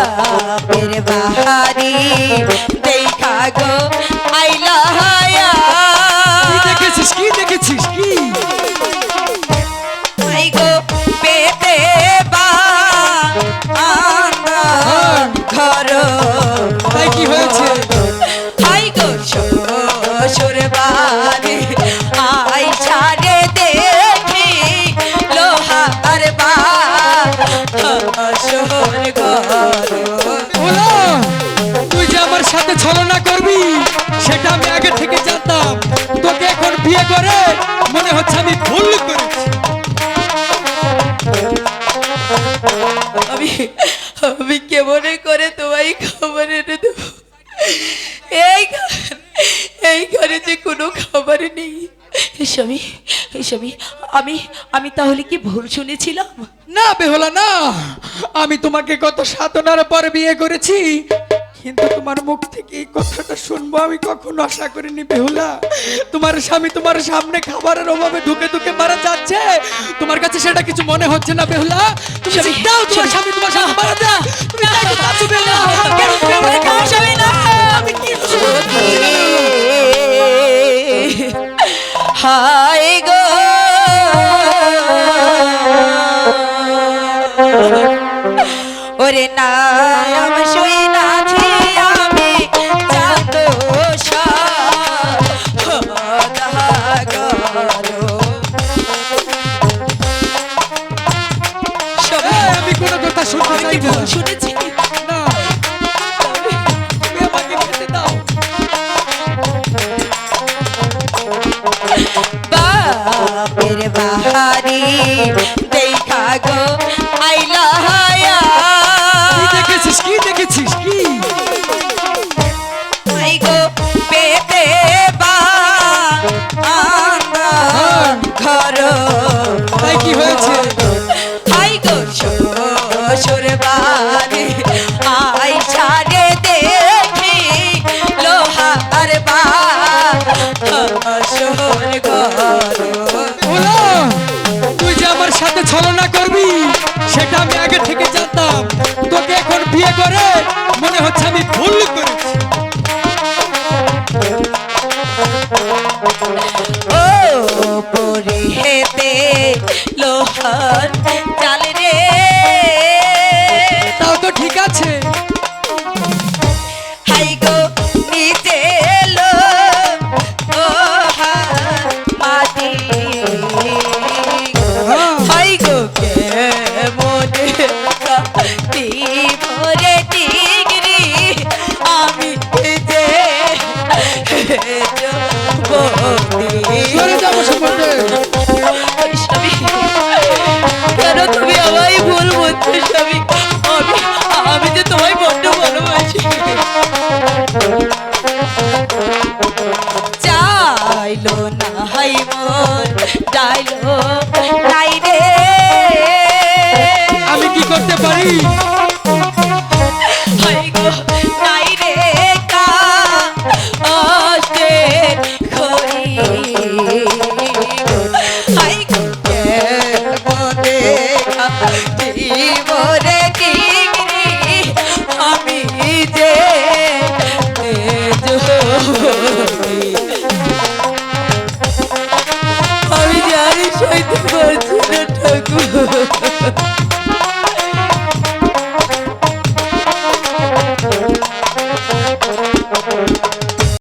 গ্রামের বাহারি। দেখা গো আইলা কি দেখেছিস কি দেখেছিস কি? আই গো পেতে বা ঘর। কি হয়েছে? আই গো শ্বশুর বাড়ি। আই ছাড়ে দেখি লোহার বা শ্বশুর ঘর। ছলনা করবি? সেটা আমি আগে থেকে জানতাম। তোকে এখন বিয়ে করে মনে হচ্ছে আমি ভুল করেছি। আমি আমি কেমনে করে তোমায় খাবার এনে দেবো? এই এই ঘরে যে কোনো খাবার নেই। স্বামী স্বামী আমি আমি তাহলে কি ভুল শুনেছিলাম? না বেহলা না। আমি তোমাকে কত সাধনার পর বিয়ে করেছি। কিন্তু তোমার মুখ থেকে এই কথাটা শুনব আমি কখনো আশা করিনি বেহুলা। তোমার স্বামী তোমার সামনে খাবারের অভাবে ঢুকে ঢুকে মারা যাচ্ছে। তোমার কাছে সেটা কিছু মনে হচ্ছে না বেহুলা? তুমি দাও তোমার স্বামী, তোমার সামনে মারা যা তুমি বেহুলা। শোনা যায় না শুনেছি বাপের বাহারি দেখা গো সাথে ছলনা করবি, সেটা আমি আগে থেকে জানতাম। তোকে এখন বিয়ে করে মনে হচ্ছে আমি ভুল করেছি। হেতে লোহার চালে রে।